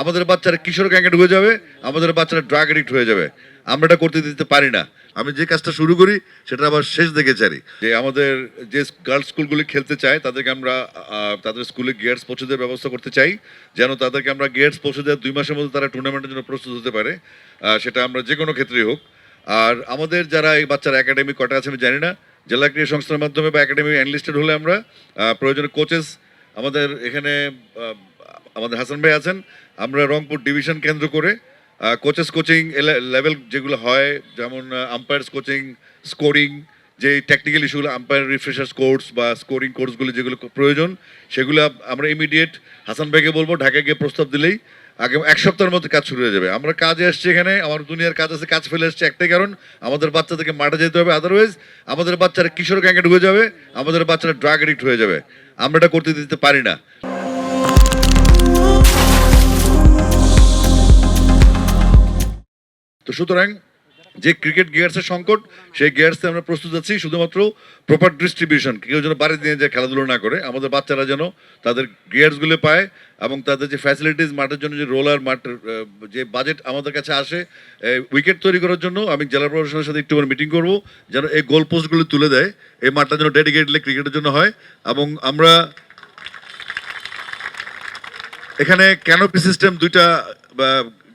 আমাদের বাচ্চারা কিশোর গ্যাংয়ে ঢুকে যাবে, আমাদের বাচ্চারা ড্রাগ এডিক্ট হয়ে যাবে। আমরা এটা করতে দিতে পারি না। আমি যে কাজটা শুরু করি, সেটা আবার শেষ দেখে চারি যে আমাদের যে গার্লস স্কুলগুলি খেলতে চায়, তাদেরকে আমরা তাদের স্কুলে গিয়ার্স পৌঁছে দেওয়ার ব্যবস্থা করতে চাই, যেন তাদেরকে আমরা গিয়ার্স পৌঁছে দেওয়ার দুই মাসের মধ্যে তারা টুর্নামেন্টের জন্য প্রস্তুত হতে পারে। সেটা আমরা যে কোনো ক্ষেত্রেই হোক। আর আমাদের যারা এই বাচ্চারা একাডেমি কটা আছে আমি জানি না, জেলা ক্রীড়া সংস্থার মাধ্যমে বা একাডেমি অ্যানলিস্টেড হলে আমরা প্রয়োজনে কোচেস আমাদের এখানে আমাদের হাসান ভাই আছেন, আমরা রংপুর ডিভিশন কেন্দ্র করে কোচেস কোচিং লেভেল যেগুলো হয়, যেমন আম্পায়ার্স কোচিং স্কোরিং যে টেকনিক্যাল ইস্যুগুলো আম্পায়ার রিফ্রেশার্স কোর্স বা স্কোরিং কোর্সগুলো যেগুলো প্রয়োজন, সেগুলো আমরা ইমিডিয়েট হাসান ভাইকে বলব, ঢাকায় গিয়ে প্রস্তাব দিলেই আগে এক সপ্তাহের মধ্যে কাজ শুরু হয়ে যাবে। আমরা কাজে আসছি এখানে, আমার দুনিয়ার কাজ আছে, কাজ ফেলে আসছে একটাই কারণ, আমাদের বাচ্চাদেরকে মাঠে যেতে হবে আদারওয়াইজ আমাদের বাচ্চারা কিশোর গ্যাংয়ে ঢুকে যাবে, আমাদের বাচ্চারা ড্রাগ এডিক্ট হয়ে যাবে। আমরা এটা করতে দিতে পারি না। তো সুতরাং যে ক্রিকেট গিয়ার্সের সংকট, সেই গিয়ার্সে আমরা প্রস্তুত আছি শুধুমাত্র প্রপার ডিস্ট্রিবিউশন কেউ যেন বাড়ি দিয়ে যে খেলাধুলো না করে, আমাদের বাচ্চারা যেন তাদের গিয়ার্সগুলো পায় এবং তাদের যে ফ্যাসিলিটিস মাঠের জন্য যে রোলার মাঠের যে বাজেট আমাদের কাছে আসে উইকেট তৈরি করার জন্য আমি জেলা প্রশাসনের সাথে একটু মিটিং করব, যেন এই গোল পোস্টগুলো তুলে দেয়, এই মাঠটা যেন ডেডিকেটলি ক্রিকেটের জন্য হয় এবং আমরা এখানে ক্যানোপি সিস্টেম দুইটা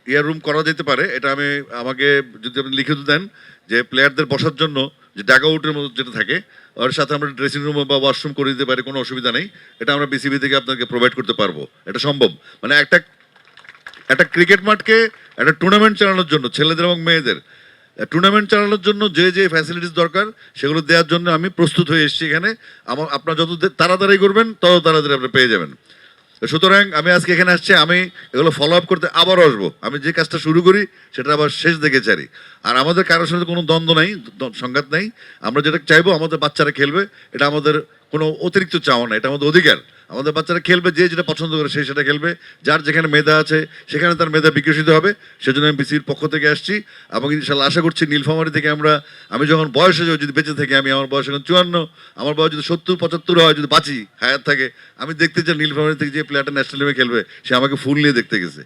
ইয়ার রুম করা যেতে পারে, এটা আমি আমাকে যদি আপনি লিখিত দেন যে প্লেয়ারদের বসার জন্য যে ডাগ আউটের মতো যেটা থাকে, ওর সাথে আমরা ড্রেসিং রুম বা ওয়াশরুম করে দিতে পারি, কোনো অসুবিধা নেই। এটা আমরা বিসিবি থেকে আপনাকে প্রোভাইড করতে পারব। এটা সম্ভব। মানে একটা একটা ক্রিকেট মাঠকে একটা টুর্নামেন্ট চালানোর জন্য, ছেলেদের এবং মেয়েদের টুর্নামেন্ট চালানোর জন্য যে যে ফ্যাসিলিটিস দরকার, সেগুলো দেওয়ার জন্য আমি প্রস্তুত হয়ে এসেছি এখানে। আমার, আপনার যত তাড়াতাড়ি করবেন, তত তাড়াতাড়ি আপনি পেয়ে যাবেন। সুতরাং আমি আজকে এখানে আসছি, আমি এগুলো ফলো আপ করতে আবার আসব। আমি যে কাজটা শুরু করি, সেটা আবার শেষ দেখে চারি আর আমাদের কারোর সাথে কোনো দ্বন্দ্ব নাই সংঘাত নাই। আমরা যেটা চাইব, আমাদের বাচ্চারা খেলবে, এটা আমাদের কোনো অতিরিক্ত চাওয়া না এটা আমাদের অধিকার। আমাদের বাচ্চারা খেলবে, যে যেটা পছন্দ করে সে সেটা খেলবে। যার যেখানে মেধা আছে, সেখানে তার মেধা বিকশিত হবে। সেজন্য আমি বিসির পক্ষ থেকে আসছি এবং ইনশাল্লাহ আশা করছি নীলফামারি থেকে আমরা, আমি যখন বয়সে যদি বেঁচে থাকি আমি, আমার বয়স এখন চুয়ান্ন, আমার বয়স যদি সত্তর, পঁচাত্তর হয়, যদি বাঁচি, হায়াত থাকে, আমি দেখতে চাই নীলফামারি থেকে যে প্লেয়ারটা ন্যাশনাল লেভেলে খেলবে, সে আমাকে ফুল নিয়ে দেখতে গেছে।